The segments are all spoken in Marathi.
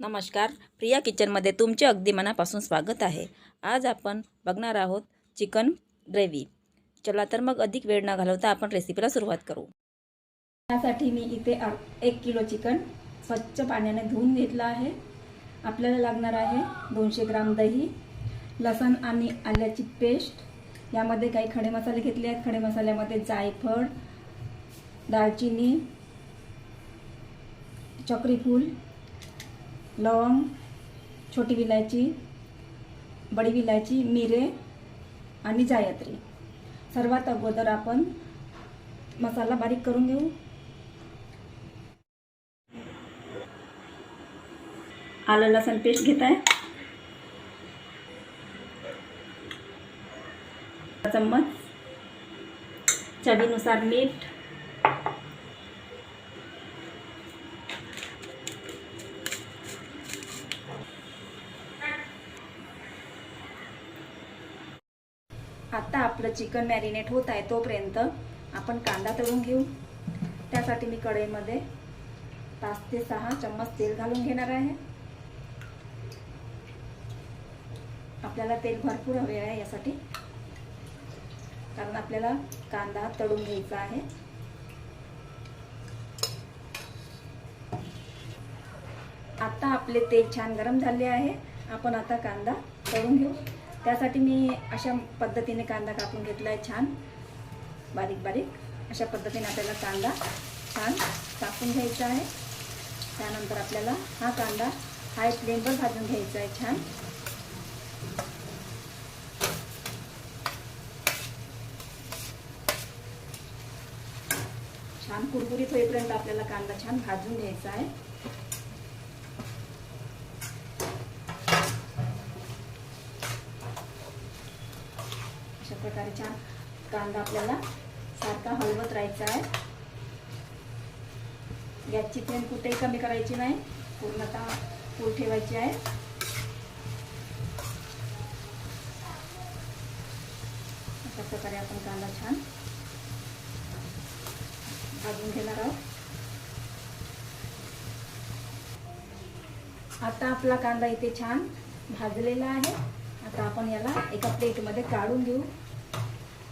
नमस्कार. प्रिया किचनमध्ये तुमचे अगदी मनापासून स्वागत आहे. आज आपण बघणार आहोत चिकन ग्रेव्ही. चला तर मग अधिक वेळ न घालवता आपण रेसिपीला सुरुवात करू. त्यासाठी मी इथे एक किलो चिकन स्वच्छ पाण्याने धुवून घेतलं आहे. आपल्याला लागणार आहे दोनशे ग्राम दही लसण आणि आल्याची पेस्ट. यामध्ये काही खडे मसाले घेतले आहेत. खडे मसाल्यामध्ये जायफळ दालचिनी चक्रीफूल लवंग छोटी विलायची बडी विलायची मिरे आणि जायत्री. सर्वात अगोदर आपण मसाला बारीक करून घेऊ. आलं लसण पेस्ट घेत आहे चम्मच. चवीनुसार मीठ. आता आपलं चिकन मॅरिनेट होत आहे तोपर्यंत आपण कांदा तळून घेऊ. त्यासाठी मी कढईमध्ये पाच ते सहा चम्मच तेल घालून घेणार आहे. आपल्याला तेल भरपूर हवे आहे यासाठी. कारण आपल्याला कांदा तळून घ्यायचा आहे. आता आपले तेल छान गरम झाले आहे. आपण आता कांदा तळून घेऊ. त्यासाठी मी अशा पद्धतीने कांदा कापून घेतला आहे छान. बारीक बारीक. अशा पद्धतीने आपल्याला कांदा छान कापून घ्यायचा आहे. त्यानंतर आपल्याला हा कांदा हाय फ्लेमवर भाजून घ्यायचा आहे छान. छान कुरकुरीत होईपर्यंत आपल्याला कांदा छान भाजून घ्यायचा आहे. अशा प्रकारे छान कांदा आपल्याला सारखा हलवत राहायचा आहे. गॅसची फ्लेम कुठेही कमी करायची नाही. पूर्णतः फूल ठेवायची आहे. अशा प्रकारे आपण कांदा छान भाजून घेणार आहोत. आता आपला कांदा इथे छान भाजलेला आहे. आता आपण याला एका प्लेटमध्ये काढून घेऊ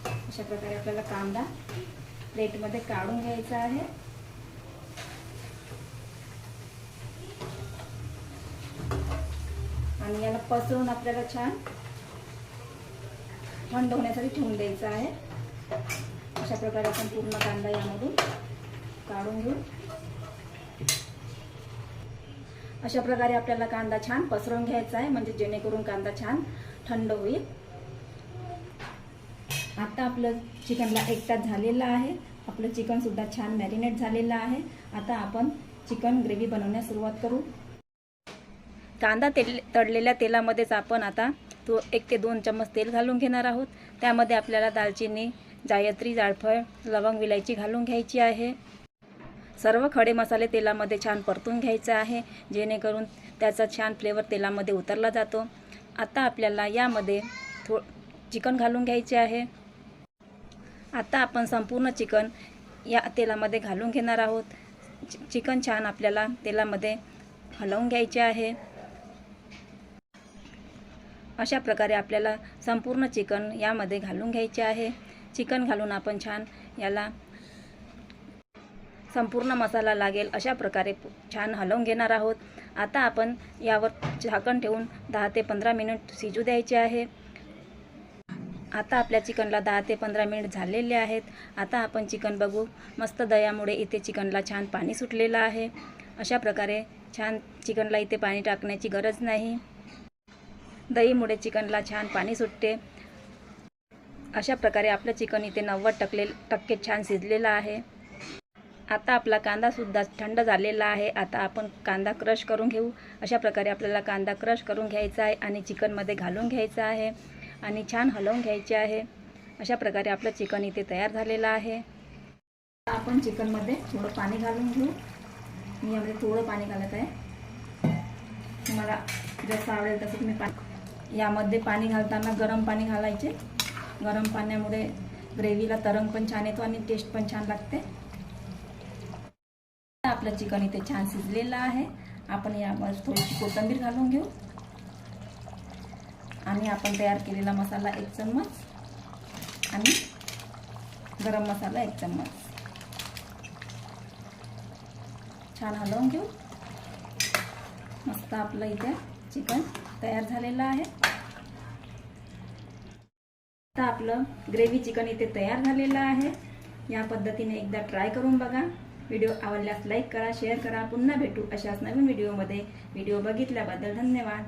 अशा प्रकारे आपल्याला कांदा प्लेटमध्ये काढून घ्यायचा आहे. आणि याला पसरून आपल्याला छान थंड होण्यासाठी ठेवून द्यायचं आहे. अशा प्रकारे आपण पूर्ण कांदा यामधून काढून घेऊ. अशा प्रकारे आपल्याला कांदा छान पसरवून घ्यायचा आहे म्हणजे जेणेकरून कांदा छान थंड होईल. आता आपलं चिकनला एक तास आहे. आपलं चिकन सुद्धा छान मॅरिनेट झालेलं आहे. आता आपण चिकन ग्रेव्ही बनवण्यास सुरुवात करू. कांदा तेल तळलेल्या तेलामध्येच आपण आता तो एक ते दोन चम्मच तेल घालून घेणार आहोत. त्यामध्ये आपल्याला दालचिनी जायत्री जायफळ लवंग विलायची घालून घ्यायची आहे. सर्व खडे मसाले तेलामध्ये छान परतून घ्यायचं आहे जेणेकरून त्याचा छान फ्लेवर तेलामध्ये उतरला जातो. आता आपल्याला यामध्ये थो चिकन घालून घ्यायचे आहे. आता आपण संपूर्ण चिकन या तेलामध्ये घालून घेणार आहोत. चि- चिकन छान आपल्याला तेलामध्ये हलवून घ्यायचे आहे. अशा प्रकारे आपल्याला संपूर्ण चिकन यामध्ये घालून घ्यायचे आहे. चिकन घालून आपण छान याला संपूर्ण मसाला लागेल अशा प्रकारे छान हलवून घेणार आहोत. आता आपण यावर झाकण ठेवून दहा ते पंधरा मिनिट शिजू द्यायचे आहे. आता आपल्या चिकनला दहा ते पंधरा मिनिट झालेले आहेत. आता आपण चिकन बघू. मस्त दयामुळे इथे चिकनला छान पाणी सुटलेलं आहे. अशा प्रकारे छान चिकनला इथे पाणी टाकण्याची गरज नाही. दहीमुळे चिकनला छान पाणी सुटते. अशा प्रकारे आपलं चिकन इथे नव्वद टकले टक्के छान शिजलेलं आहे. आता आपला कांदासुद्धा थंड झालेला आहे. आता आपण कांदा क्रश करून घेऊ. अशा प्रकारे आपल्याला कांदा क्रश करून घ्यायचा आहे आणि चिकनमध्ये घालून घ्यायचा आहे आणि छान हलवून घ्यायचे आहे. अशा प्रकारे आपलं चिकन इथे तयार झालेलं आहे. आपण चिकनमध्ये थोडं पाणी घालून घेऊ. मी यामध्ये थोडं पाणी घालत आहे. तुम्हाला जसं आवडेल तसं तुम्ही पाणी यामध्ये पाणी घालताना गरम पाणी घालायचे. गरम पाण्यामुळे ग्रेव्हीला तरंग पण छान येतो आणि टेस्ट पण छान लागते. आपलं चिकन इथे छान शिजलेलं आहे. आपण यामध्ये थोडीशी कोथिंबीर घालून घेऊ. आणि आपण तयार केलेला मसाला एक चम्मच आणि गरम मसाला एक चम्मच. छान हलवून घेऊ. मस्त आपलं इथे चिकन तयार झालेलं आहे. आता आपलं ग्रेव्ही चिकन इथे तयार झालेलं आहे. या पद्धतीने एकदा ट्राय करून बघा. व्हिडिओ आवडल्यास लाईक करा शेअर करा. पुन्हा भेटू अशाच नवीन व्हिडिओमध्ये. व्हिडिओ बघितल्याबद्दल धन्यवाद.